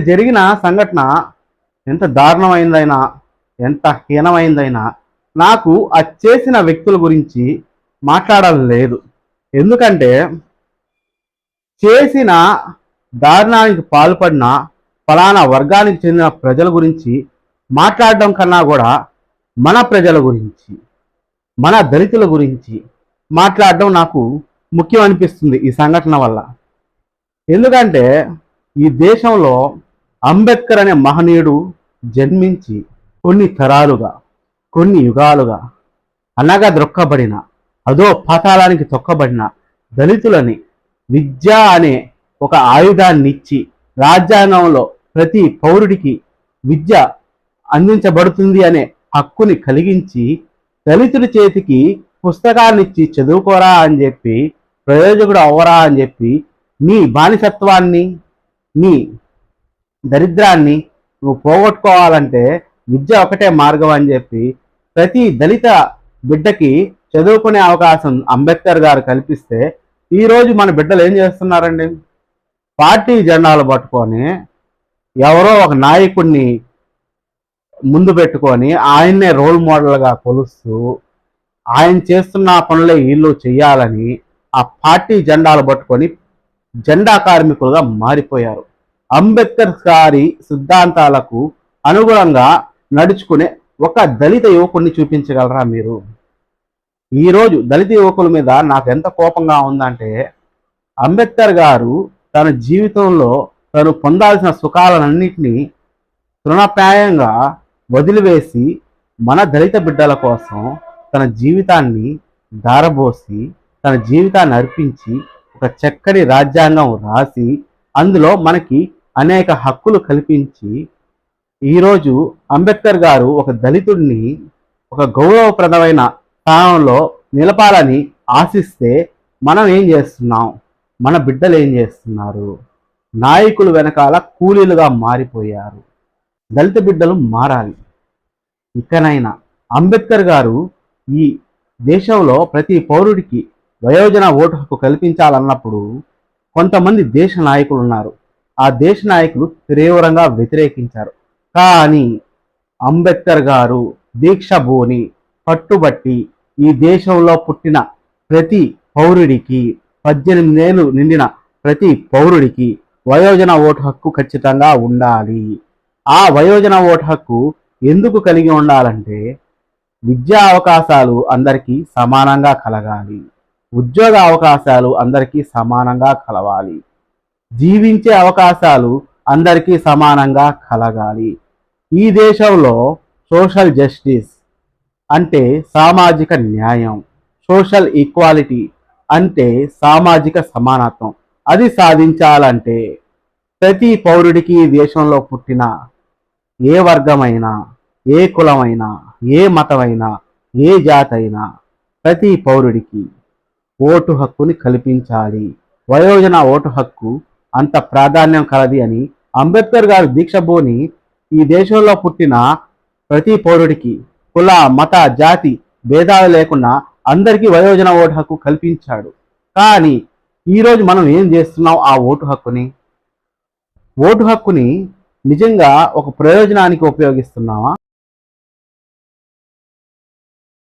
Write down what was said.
జరిగిన సంఘటన ఎంత దారుణమైందైనా ఎంత హీనమైందైనా నాకు ఆ చేసిన వ్యక్తుల గురించి మాట్లాడాలి లేదు. ఎందుకంటే చేసిన దారుణానికి పాల్పడిన ఫలానా వర్గానికి చెందిన ప్రజల గురించి మాట్లాడడం కన్నా కూడా మన ప్రజల గురించి మన దళితుల గురించి మాట్లాడడం నాకు ముఖ్యం అనిపిస్తుంది ఈ సంఘటన వల్ల. ఎందుకంటే ఈ దేశంలో అంబేద్కర్ అనే మహనీయుడు జన్మించి కొన్ని తరాలుగా కొన్ని యుగాలుగా అనగా ద్రొక్కబడిన అదో పాతాళానికి తొక్కబడిన దళితులని విద్య అనే ఒక ఆయుధాన్ని ఇచ్చి రాజ్యాంగంలో ప్రతి పౌరుడికి విద్య అందించబడుతుంది అనే హక్కుని కలిగించి దళితుడి చేతికి పుస్తకాన్ని ఇచ్చి చదువుకోరా అని చెప్పి ప్రయోజకుడు అవ్వరా అని చెప్పి నీ బానిసత్వాన్ని నీ దరిద్రాన్ని నువ్వు పోగొట్టుకోవాలంటే విద్య ఒకటే మార్గం అని చెప్పి ప్రతి దళిత బిడ్డకి చదువుకునే అవకాశం అంబేద్కర్ గారు కల్పిస్తే ఈరోజు మన బిడ్డలు ఏం చేస్తున్నారండి? పార్టీ జెండాలు పట్టుకొని ఎవరో ఒక నాయకుడిని ముందు పెట్టుకొని ఆయన్నే రోల్ మోడల్గా కొలుస్తూ ఆయన చేస్తున్న పనులే వీళ్ళు చేయాలని ఆ పార్టీ జెండాలు పట్టుకొని జెండా కార్మికులుగా మారిపోయారు. అంబేద్కర్ గారి సిద్ధాంతాలకు అనుగుణంగా నడుచుకునే ఒక దళిత యువకుడిని చూపించగలరా మీరు? ఈరోజు దళిత యువకుల మీద నాకు ఎంత కోపంగా ఉందంటే అంబేద్కర్ గారు తన జీవితంలో తను పొందాల్సిన సుఖాలన్నింటినీ తృణప్రాయంగా వదిలివేసి మన దళిత బిడ్డల కోసం తన జీవితాన్ని దారబోసి తన జీవితాన్ని అర్పించి ఒక చక్కటి రాజ్యాంగం రాసి అందులో మనకి అనేక హక్కులు కల్పించి ఈరోజు అంబేద్కర్ గారు ఒక దళితుడిని ఒక గౌరవప్రదమైన స్థానంలో నిలపాలని ఆశిస్తే మనం ఏం చేస్తున్నాం? మన బిడ్డలు ఏం చేస్తున్నారు? నాయకులు వెనకాల కూలీలుగా మారిపోయారు. దళిత బిడ్డలు మారాలి. ఇకనైనా అంబేద్కర్ గారు ఈ దేశంలో ప్రతి పౌరుడికి వయోజన ఓటు హక్కు కల్పించాలన్నప్పుడు కొంతమంది దేశ నాయకులు ఉన్నారు. ఆ దేశ నాయకులు తీవ్రంగా వ్యతిరేకించారు. కానీ అంబేద్కర్ గారు దీక్ష బోని పట్టుబట్టి ఈ దేశంలో పుట్టిన ప్రతి పౌరుడికి పద్దెనిమిది ఏళ్ళు నిండిన ప్రతి పౌరుడికి వయోజన ఓటు హక్కు ఖచ్చితంగా ఉండాలి. ఆ వయోజన ఓటు హక్కు ఎందుకు కలిగి ఉండాలంటే విద్యా అవకాశాలు అందరికీ సమానంగా కలగాలి. ఉద్యోగ అవకాశాలు అందరికీ సమానంగా కలవాలి. జీవించే అవకాశాలు అందరికీ సమానంగా కలగాలి. ఈ దేశంలో సోషల్ జస్టిస్ అంటే సామాజిక న్యాయం సోషల్ ఈక్వాలిటీ అంటే సామాజిక సమానత్వం. అది సాధించాలంటే ప్రతి పౌరుడికి ఈ దేశంలో పుట్టిన ఏ వర్గమైనా ఏ కులమైనా ఏ మతమైనా ఏ జాతైనా ప్రతి పౌరుడికి ఓటు హక్కుని కల్పించాలి. వయోజన ఓటు హక్కు అంత ప్రాధాన్యం కలది అని అంబేద్కర్ గారు దీక్షభూని ఈ దేశంలో పుట్టిన ప్రతి పౌరుడికి కుల మత జాతి భేదాలు లేకుండా అందరికీ వయోజన ఓటు హక్కు కల్పించాడు. కానీ ఈరోజు మనం ఏం చేస్తున్నాం ఆ ఓటు హక్కుని? ఓటు హక్కుని నిజంగా ఒక ప్రయోజనానికి ఉపయోగిస్తున్నావా